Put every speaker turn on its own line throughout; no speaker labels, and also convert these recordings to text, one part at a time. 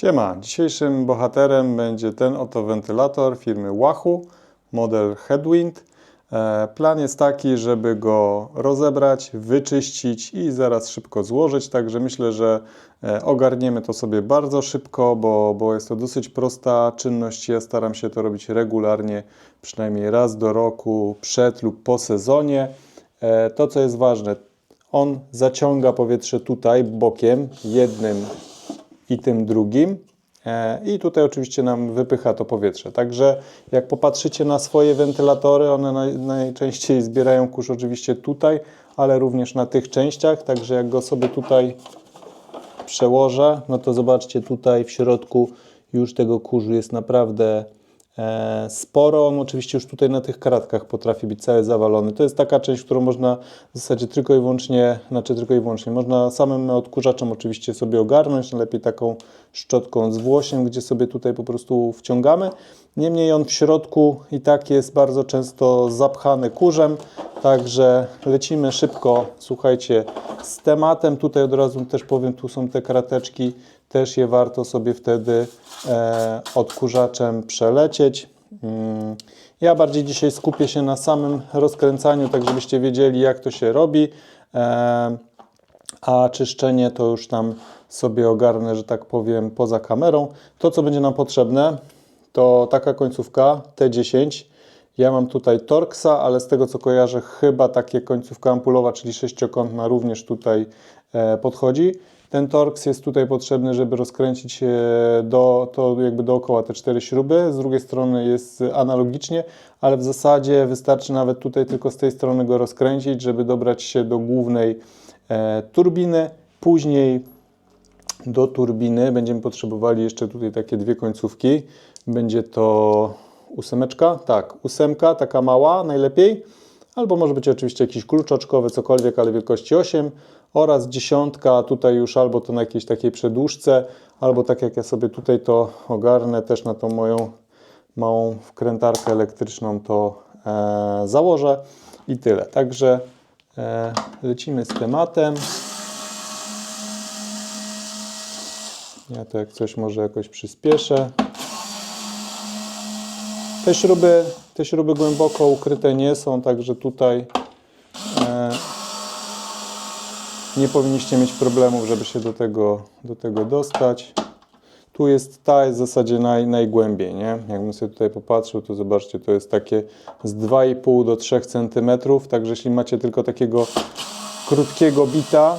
Siema, dzisiejszym bohaterem będzie ten oto wentylator firmy Wahoo, model Headwind. E, Plan jest taki, żeby go rozebrać, wyczyścić i zaraz szybko złożyć, także myślę, że e, ogarniemy to sobie bardzo szybko, bo, bo jest to dosyć prosta czynność. Ja staram się to robić regularnie, przynajmniej raz do roku, przed lub po sezonie. E, To, co jest ważne, on zaciąga powietrze tutaj bokiem, jednym i tym drugim. E, I tutaj oczywiście nam wypycha to powietrze. Także jak popatrzycie na swoje wentylatory, one naj, najczęściej zbierają kurz oczywiście tutaj, ale również na tych częściach. Także jak go sobie tutaj przełożę, no to zobaczcie tutaj w środku już tego kurzu jest naprawdę sporo. On oczywiście już tutaj na tych kratkach potrafi być cały zawalony. To jest taka część, którą można w zasadzie tylko i wyłącznie, znaczy tylko i wyłącznie, można samym odkurzaczem oczywiście sobie ogarnąć, najlepiej taką szczotką z włosiem, gdzie sobie tutaj po prostu wciągamy. Niemniej on w środku i tak jest bardzo często zapchany kurzem, także lecimy szybko, słuchajcie, z tematem. Tutaj od razu też powiem, tu są te krateczki, też je warto sobie wtedy e, odkurzaczem przelecieć. Mm, Ja bardziej dzisiaj skupię się na samym rozkręcaniu, tak żebyście wiedzieli, jak to się robi. E, a czyszczenie to już tam sobie ogarnę, że tak powiem, poza kamerą. To, co będzie nam potrzebne, to taka końcówka T10. Ja mam tutaj Torxa, ale z tego co kojarzę, chyba takie końcówka ampulowa, czyli sześciokątna, również tutaj e, podchodzi. Ten Torx jest tutaj potrzebny, żeby rozkręcić e, do, to jakby dookoła te cztery śruby. Z drugiej strony jest analogicznie, ale w zasadzie wystarczy nawet tutaj tylko z tej strony go rozkręcić, żeby dobrać się do głównej e, turbiny. Później do turbiny będziemy potrzebowali jeszcze tutaj takie dwie końcówki. Będzie to ósemeczka, tak, ósemka, taka mała najlepiej, albo może być oczywiście jakiś klucz oczkowy, cokolwiek, ale wielkości 8 oraz dziesiątka, tutaj już albo to na jakiejś takiej przedłużce, albo tak jak ja sobie tutaj to ogarnę, też na tą moją małą wkrętarkę elektryczną to e, założę i tyle. Także e, lecimy z tematem. Ja to jak coś może jakoś przyspieszę. Te śruby, te śruby głęboko ukryte nie są, także tutaj e, nie powinniście mieć problemów, żeby się do tego, do tego dostać. Tu jest ta jest w zasadzie naj, najgłębiej, nie? Jakbym sobie tutaj popatrzył, to zobaczcie, to jest takie z 2,5 do 3 cm, także jeśli macie tylko takiego krótkiego bita,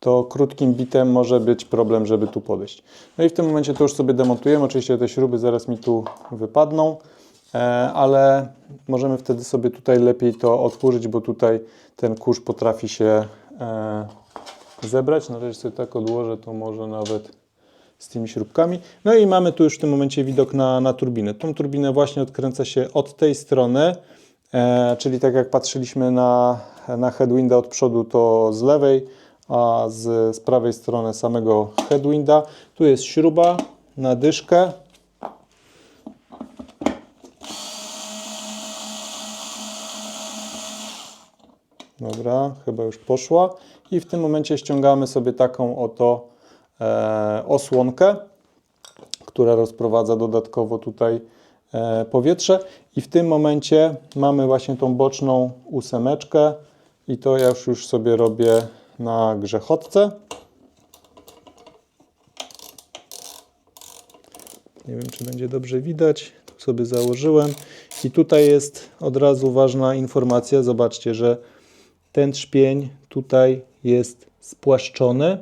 to krótkim bitem może być problem, żeby tu podejść. No i w tym momencie to już sobie demontujemy. Oczywiście te śruby zaraz mi tu wypadną, e, ale możemy wtedy sobie tutaj lepiej to otworzyć, bo tutaj ten kurz potrafi się e, zebrać. Na razie sobie tak odłożę, to może nawet z tymi śrubkami. No i mamy tu już w tym momencie widok na, na turbinę. Tą turbinę właśnie odkręca się od tej strony, e, czyli tak jak patrzyliśmy na, na headwinda od przodu, to z lewej, a z, z prawej strony samego headwinda. Tu jest śruba na dyszkę. Dobra, chyba już poszła. I w tym momencie ściągamy sobie taką oto e, osłonkę, która rozprowadza dodatkowo tutaj e, powietrze. I w tym momencie mamy właśnie tą boczną ósemeczkę i to ja już, już sobie robię na grzechotce. Nie wiem, czy będzie dobrze widać. Tu sobie założyłem. I tutaj jest od razu ważna informacja. Zobaczcie, że ten trzpień tutaj jest spłaszczony.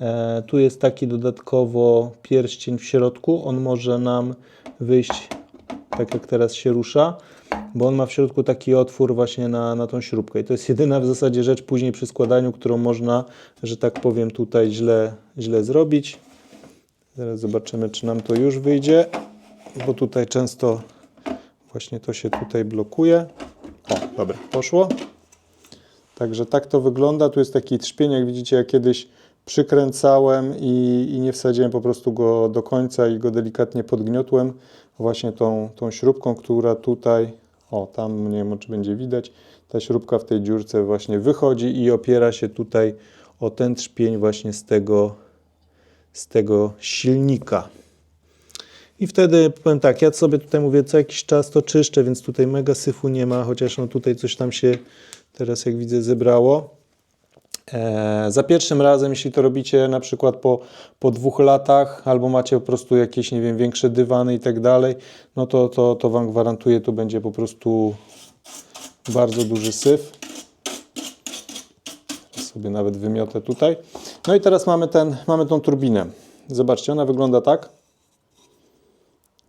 E, tu jest taki dodatkowo pierścień w środku. On może nam wyjść tak jak teraz się rusza, bo on ma w środku taki otwór właśnie na, na tą śrubkę. I to jest jedyna w zasadzie rzecz później przy składaniu, którą można, że tak powiem, tutaj źle, źle zrobić. Zaraz zobaczymy, czy nam to już wyjdzie, bo tutaj często właśnie to się tutaj blokuje. O, dobra, poszło. Także tak to wygląda. Tu jest taki trzpień, jak widzicie, ja kiedyś przykręcałem i, i nie wsadziłem po prostu go do końca i go delikatnie podgniotłem właśnie tą, tą śrubką, która tutaj, o tam nie wiem czy będzie widać, ta śrubka w tej dziurce właśnie wychodzi i opiera się tutaj o ten trzpień właśnie z tego,
z tego silnika. I wtedy powiem tak, ja sobie tutaj mówię, co jakiś czas to czyszczę, więc tutaj mega syfu nie ma, chociaż no tutaj coś tam się teraz jak widzę zebrało. E, za pierwszym razem, jeśli to robicie na przykład po, po dwóch latach, albo macie po prostu jakieś, nie wiem, większe dywany i tak dalej, no to, to, to Wam gwarantuję, to będzie po prostu bardzo duży syf. Sobie nawet wymiotę tutaj. No i teraz mamy, ten, mamy tą turbinę. Zobaczcie, ona wygląda tak.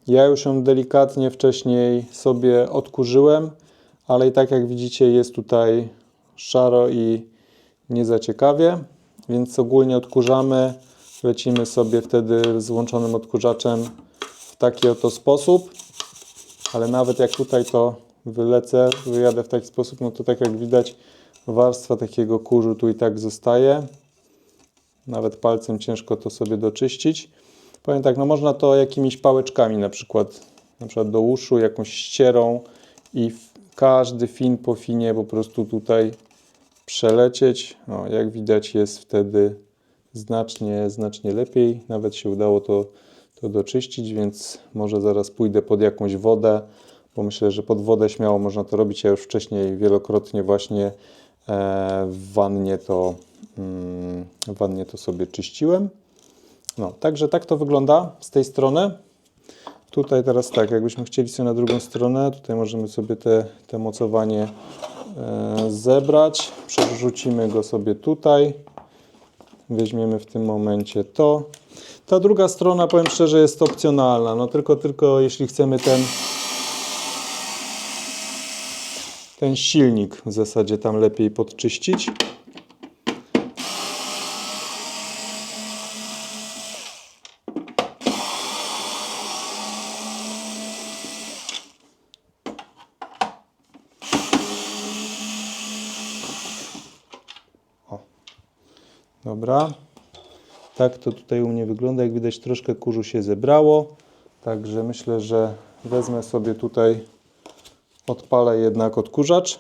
Ja już ją delikatnie wcześniej sobie odkurzyłem, ale i tak jak widzicie jest tutaj szaro i nie za ciekawie, więc ogólnie odkurzamy, lecimy sobie wtedy z włączonym odkurzaczem w taki oto sposób, ale nawet jak tutaj to wylecę, wyjadę w taki sposób, no to tak jak widać warstwa takiego kurzu tu i tak zostaje. Nawet palcem ciężko to sobie doczyścić. Powiem tak, no można to jakimiś pałeczkami na przykład, na przykład do uszu, jakąś ścierą i każdy fin po finie po prostu tutaj przelecieć. O, jak widać jest wtedy znacznie, znacznie lepiej. Nawet się udało to, to doczyścić, więc może zaraz pójdę pod jakąś wodę, bo myślę, że pod wodę śmiało można to robić. Ja już wcześniej wielokrotnie właśnie e, w wannie to, mm, w wannie to sobie czyściłem. No, także tak to wygląda z tej strony. Tutaj teraz tak, jakbyśmy chcieli sobie na drugą stronę, tutaj możemy sobie te, te mocowanie zebrać. Przerzucimy go sobie tutaj. Weźmiemy w tym momencie to. Ta druga strona, powiem szczerze, jest opcjonalna. No tylko, tylko jeśli chcemy ten, ten silnik w zasadzie tam lepiej podczyścić. Dobra. Tak to tutaj u mnie wygląda. Jak widać troszkę kurzu się zebrało. Także myślę, że wezmę sobie tutaj, odpalę jednak odkurzacz.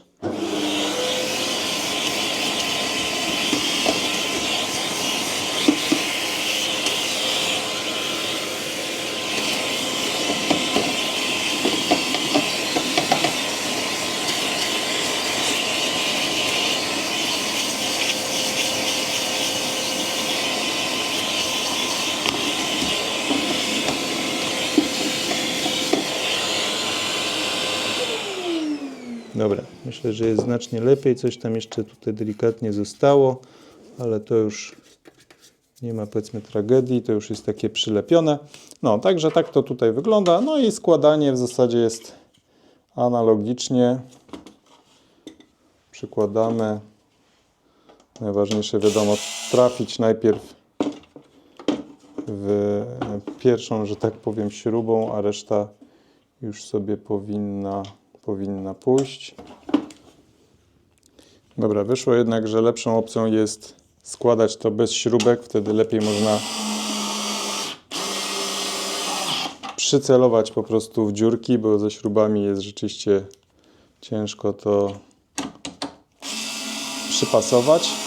Dobra, myślę, że jest znacznie lepiej. Coś tam jeszcze tutaj delikatnie zostało, ale to już nie ma powiedzmy tragedii, to już jest takie przylepione. No, także tak to tutaj wygląda. No i składanie w zasadzie jest analogicznie. Przykładamy. Najważniejsze wiadomo, trafić najpierw w pierwszą, że tak powiem, śrubą, a reszta już sobie powinna, powinna pójść. Dobra, wyszło jednak, że lepszą opcją jest składać to bez śrubek, wtedy lepiej można przycelować po prostu w dziurki, bo ze śrubami jest rzeczywiście ciężko to przypasować.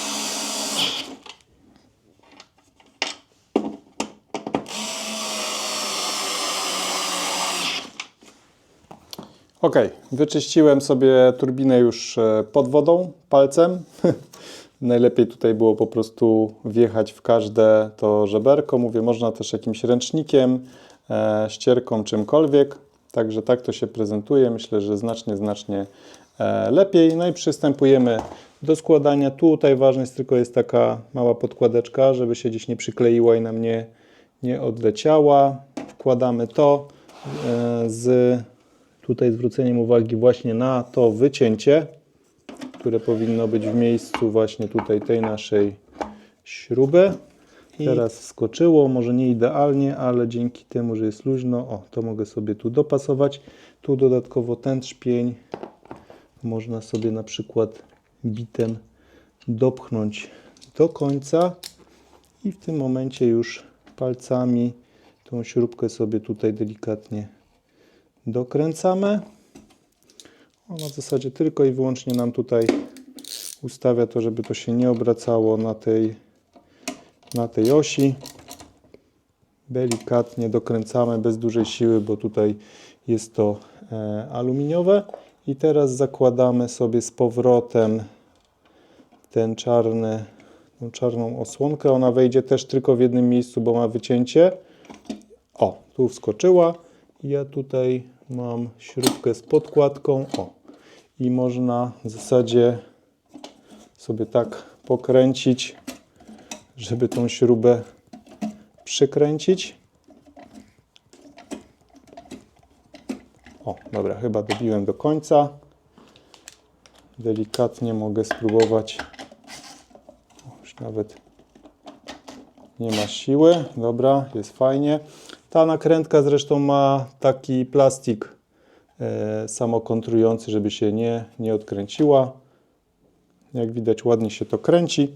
Ok, wyczyściłem sobie turbinę już e, pod wodą palcem. Najlepiej tutaj było po prostu wjechać w każde to żeberko. Mówię, można też jakimś ręcznikiem, e, ścierką, czymkolwiek. Także tak to się prezentuje. Myślę, że znacznie, znacznie e, lepiej. No i przystępujemy do składania. Tutaj jest tylko jest taka mała podkładeczka, żeby się gdzieś nie przykleiła i nam nie, nie odleciała. Wkładamy to z tutaj zwróceniem uwagi właśnie na to wycięcie, które powinno być w miejscu właśnie tutaj tej naszej śruby. I teraz skoczyło, może nie idealnie, ale dzięki temu, że jest luźno, o, to mogę sobie tu dopasować. Tu dodatkowo ten trzpień można sobie na przykład bitem dopchnąć do końca i w tym momencie już palcami tą śrubkę sobie tutaj delikatnie dokręcamy. Ona w zasadzie tylko i wyłącznie nam tutaj ustawia to, żeby to się nie obracało na tej, na tej osi. delikatnie dokręcamy bez dużej siły, bo tutaj jest to e, aluminiowe. I teraz zakładamy sobie z powrotem ten czarny, tą czarną osłonkę. Ona wejdzie też tylko w jednym miejscu, bo ma wycięcie. O, tu wskoczyła. Ja tutaj mam śrubkę z podkładką. O, i można w zasadzie sobie tak pokręcić, żeby tą śrubę przykręcić. O, dobra, chyba dobiłem do końca. Delikatnie mogę spróbować. O, już nawet nie ma siły. Dobra, jest fajnie. Ta nakrętka zresztą ma taki plastik e, samokontrujący, żeby się nie, nie odkręciła. Jak widać, ładnie się to kręci.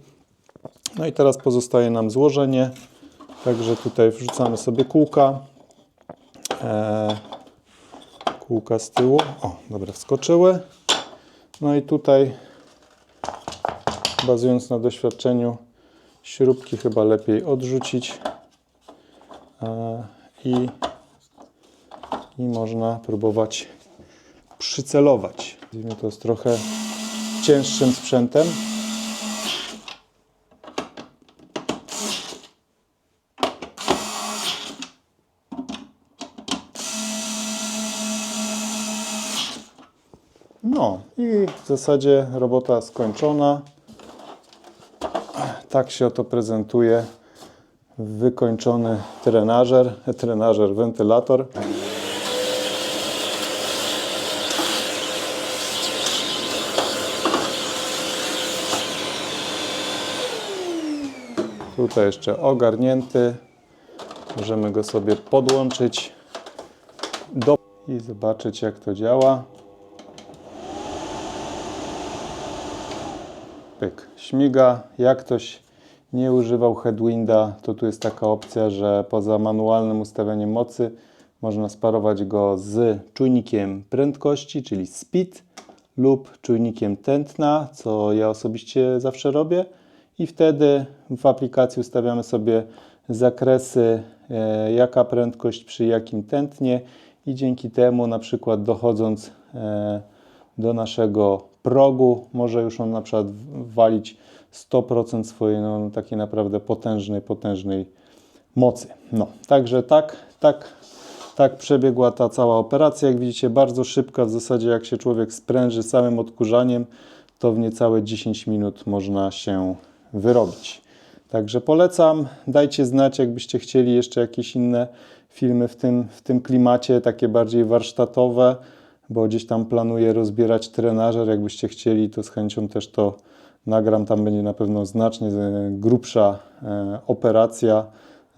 No i teraz pozostaje nam złożenie. Także tutaj wrzucamy sobie kółka. E, kółka z tyłu. O, dobra, wskoczyły. No i tutaj, bazując na doświadczeniu, śrubki chyba lepiej odrzucić. I, I można próbować przycelować. Nazwijmy to z trochę cięższym sprzętem. No i w zasadzie robota skończona. Tak się oto prezentuje wykończony trenażer, trenażer, wentylator. Tutaj jeszcze ogarnięty. Możemy go sobie podłączyć do i zobaczyć jak to działa. Pyk, śmiga. Jak ktoś nie używał Headwinda, to tu jest taka opcja, że poza manualnym ustawieniem mocy można sparować go z czujnikiem prędkości, czyli speed lub czujnikiem tętna, co ja osobiście zawsze robię. I wtedy w aplikacji ustawiamy sobie zakresy, e, jaka prędkość przy jakim tętnie i dzięki temu na przykład dochodząc e, do naszego progu, może już on na przykład walić 100% swojej no, takiej naprawdę potężnej, potężnej mocy. No, także tak, tak, tak przebiegła ta cała operacja. Jak widzicie, bardzo szybka, w zasadzie jak się człowiek spręży samym odkurzaniem, to w niecałe 10 minut można się wyrobić. Także polecam, dajcie znać, jakbyście chcieli jeszcze jakieś inne filmy w tym, w tym klimacie, takie bardziej warsztatowe, bo gdzieś tam planuję rozbierać trenażer. Jakbyście chcieli, to z chęcią też to nagram. Tam będzie na pewno znacznie e, grubsza e, operacja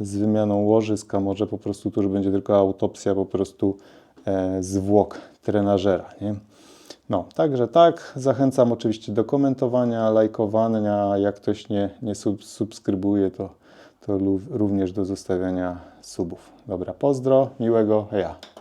z wymianą łożysk, a może po prostu to już będzie tylko autopsja po prostu e, zwłok trenażera. Nie? No, także tak. Zachęcam oczywiście do komentowania, lajkowania. Jak ktoś nie, nie sub, subskrybuje, to, to również do zostawiania subów. Dobra, pozdro, miłego, heja.